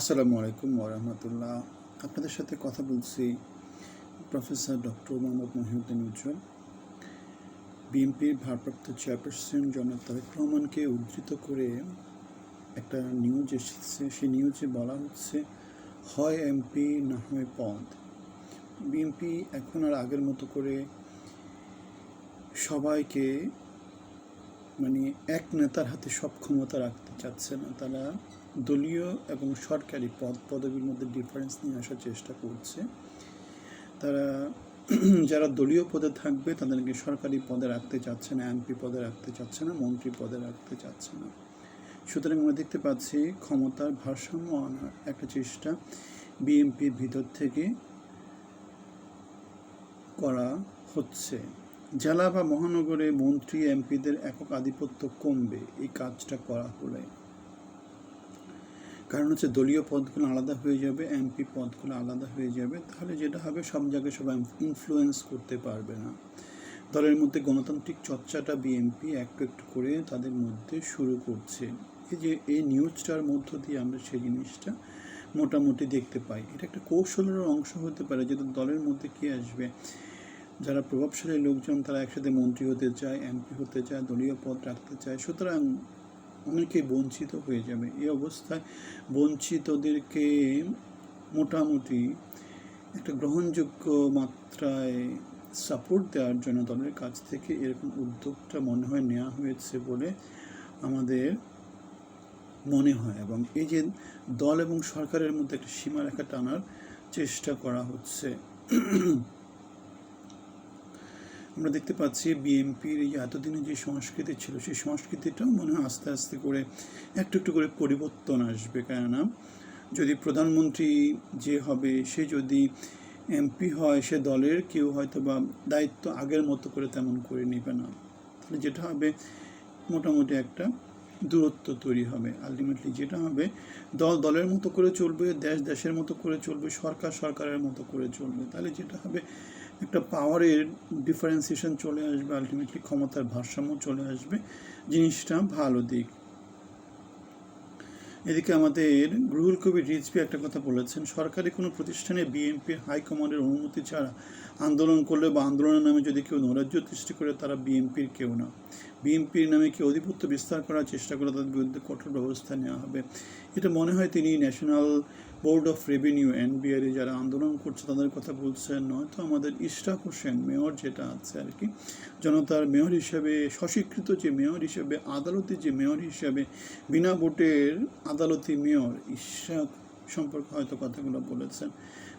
আসসালামু আলাইকুম ওরহমতুল্লাহ আপনাদের সাথে কথা বলছি প্রফেসর ডক্টর মোহাম্মদ মহিউদ্দিন উজ্জ্বল। বিএনপির ভারপ্রাপ্ত চেয়ারপারসন জনাব তারেক রহমানকে উদ্ধৃত করে একটা নিউজ এসেছে। সেই নিউজে বলা হচ্ছে, হয় এমপি, না হয় পদ। বিএনপি এখন আর আগের মতো করে সবাইকে মানে এক নেতার হাতে সব ক্ষমতা রাখতে চাচ্ছে না। তারা দলীয় এবং সরকারি পদ, পদবীর মধ্যে ডিফারেন্স নিয়ে আসার চেষ্টা করছে। তারা, যারা দলীয় পদে থাকবে, তাদেরকে সরকারি পদে রাখতে চাচ্ছে না এমপি পদে রাখতে চাচ্ছে না, মন্ত্রী পদে রাখতে চাচ্ছে না। সুতরাং আমরা দেখতে পাচ্ছি ক্ষমতার ভারসাম্য আনার একটা চেষ্টা বিএনপির ভিতর থেকে করা হচ্ছে। জেলা বা মহানগরে মন্ত্রী এমপিদের একক আধিপত্য কমবে, এই কাজটা করা হলে। কারণ হচ্ছে দলীয় পদগুলো আলাদা হয়ে যাবে এমপি পদগুলো আলাদা হয়ে যাবে, তাহলে যেটা হবে সব জায়গায় সবাই ইনফ্লুয়েন্স করতে পারবে না। দলের মধ্যে গণতান্ত্রিক চর্চাটা বিএনপি একটু একটু করে তাদের মধ্যে শুরু করছে। এই যে, এই নিউজটার মধ্য দিয়ে আমরা সেই জিনিসটা মোটামুটি দেখতে পাই। এটা একটা কৌশলের অংশ হতে পারে, যেহেতু দলের মধ্যে কি আসবে? যারা প্রভাবশালী লোকজন, তারা একসাথে মন্ত্রী হতে চায় এমপি হতে চায়, দলীয় পদ রাখতে চায়, সুতরাং অনেকেই বঞ্চিত হয়ে যাবে। এই অবস্থায় বঞ্চিতদেরকে মোটামুটি একটা গ্রহণযোগ্য মাত্রায় সাপোর্ট দেওয়ার জন্য দলের কাছ থেকে এরকম উদ্যোগটা মনে হয় নেওয়া হয়েছে বলে আমাদের মনে হয় এবং এই যে দল এবং সরকারের মধ্যে একটা সীমারেখা টানার চেষ্টা করা হচ্ছে। আমরা দেখতে পাচ্ছি বিএনপির এই এতদিনে যে সংস্কৃতি ছিল, সেই সংস্কৃতিটাও মনে হয় আস্তে আস্তে করে একটু একটু করে পরিবর্তন আসবে। কেননা যদি প্রধানমন্ত্রী যে হবে, সে যদি এমপি হয়, সে দলের কেউ হয়তো বা দায়িত্ব আগের মতো করে তেমন করে নেবে না। তাহলে যেটা হবে, মোটামুটি একটা দূরত্ব তৈরি হবে। আলটিমেটলি যেটা হবে, দল দলের মতো করে চলবে, দেশ দেশের মতো করে চলবে, সরকার সরকারের মতো করে চলবে। তাহলে যেটা হবে একটা পাওয়ারের ডিফারেন্সিয়েশন চলে আসবে আলটিমেটলি ক্ষমতার ভারসাম্য চলে আসবে, জিনিসটা ভালো দিক। এদিকে আমাদের রুহুল কবি রিজভি একটা কথা বলেছেন, সরকারি কোনো প্রতিষ্ঠানে বিএনপির হাইকমান্ডের অনুমতি ছাড়া আন্দোলন করলে বা আন্দোলনের নামে যদি কেউ নৈরাজ্য সৃষ্টি করে, তারা বিএনপির কেউ না। বিএনপির নামে কি আধিপত্য বিস্তার করার চেষ্টা করে তাদের বিরুদ্ধে কঠোর ব্যবস্থা নেওয়া হবে? এটা মনে হয় তিনি national board of revenue NBR যারা আন্দোলন করছে তাদের কথা বলছেন। নয়তো আমাদের ইশরাক হোসেন মেয়র যেটা আছে আর কি, জনতার মেয়র হিসেবে, স্বস্বীকৃত যে মেয়র হিসেবে আদালতে যে মেয়র হিসেবে, বিনা ভোটের আদালতি মেয়র ইশরাক সম্পর্কে হয়তো কথাগুলো বলেছেন।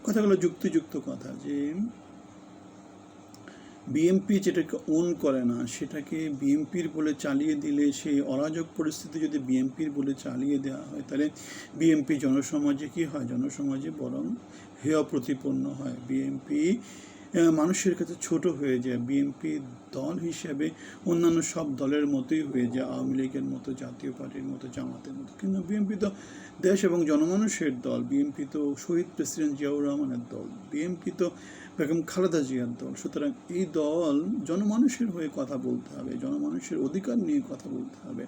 কথাগুলো যুক্তিযুক্ত কথা যে বিএমপি যেটাকে ওন করে না, সেটাকে বিএমপির বলে চালিয়ে দিলে, সেই অরাজক পরিস্থিতি যদি বিএমপির বলে চালিয়ে দেওয়া হয়, তাহলে বিএমপি জনসমাজে কি হয়? জনসমাজে বরং হেয় প্রতিপন্ন হয়। বিএমপি মানুষের কাছে ছোট হয়ে যায়। বিএনপি দল হিসেবে অন্যান্য সব দলের মতোই হয়ে যায়। আওয়ামী লীগের মতো, জাতীয় পার্টির মতো, জামাতের মতো। কিন্তু বিএনপি তো দেশ এবং জনমানুষের দল। বিএনপি তো শহীদ প্রেসিডেন্ট জিয়াউর রহমানের দল। বিএনপি তো বেগম খালেদা জিয়ার দল সুতরাং এই দল জনমানুষের হয়ে কথা বলতে হবে, জনমানুষের অধিকার নিয়ে কথা বলতে হবে।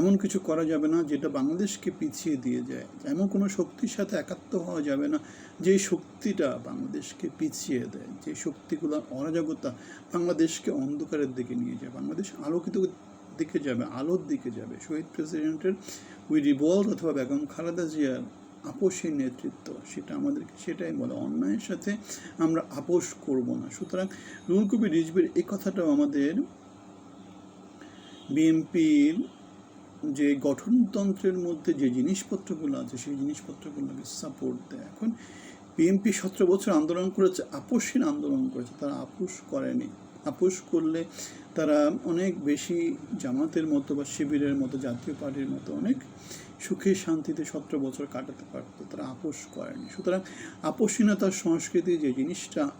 এমন কিছু করা যাবে না যেটা বাংলাদেশকে পিছিয়ে দিয়ে যায়। এমন কোনো শক্তির সাথে একাত্ম হওয়া যাবে না যে শক্তিটা বাংলাদেশকে পিছিয়ে দেয়, যে শক্তিগুলো অরাজকতা বাংলাদেশকে অন্ধকারের দিকে নিয়ে যায়। বাংলাদেশ আলোকিত দিকে যাবে, আলোর দিকে যাবে। শহীদ প্রেসিডেন্টের উই রিভল্ট অথবা বেগম খালেদা জিয়ার আপোষের নেতৃত্ব, সেটা আমাদেরকে সেটাই বলে। অন্যায়ের সাথে আমরা আপোষ করব না। সুতরাং রুল কবি রিজবির এই কথাটাও আমাদের বিএনপির যে গঠনতন্ত্রের মধ্যে যে জিনিসপত্রগুলো আছে, সেই জিনিসপত্রগুলোকে সাপোর্ট দেয়। এখন বিএনপি সতেরো বছর আন্দোলন করেছে আপোষহীন আন্দোলন করেছে। তারা আপোষ করেনি। আপোষ করলে তারা অনেক বেশি জামাতের মতো বা শিবিরের মতো, জাতীয় পার্টির মতো অনেক সুখে শান্তিতে সতেরো বছর কাটাতে পারতো, তারা আপোষ করেনি। সুতরাং আপোষহীনতার সংস্কৃতি যে জিনিসটা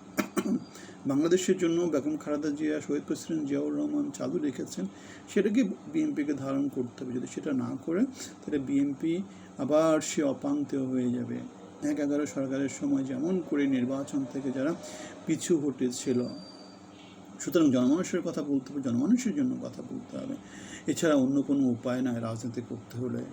বাংলাদেশের জন্য বেগম খালেদা জিয়া, শহীদ প্রেসিডেন্ট জিয়াউর রহমান চালু রেখেছেন, সেটাকে বিএনপিকে ধারণ করতে হবে। যদি সেটা না করে, তাহলে বিএনপি আবার সে অপান্তেয় হয়ে যাবে। এক এগারো সরকারের সময় যেমন করে নির্বাচন থেকে যারা পিছু হটেছিল। সুতরাং জনমানুষের কথা বলতে হবে, জনমানুষের জন্য কথা বলতে হবে। এছাড়া অন্য কোনো উপায় নাই রাজনীতি করতে হলে।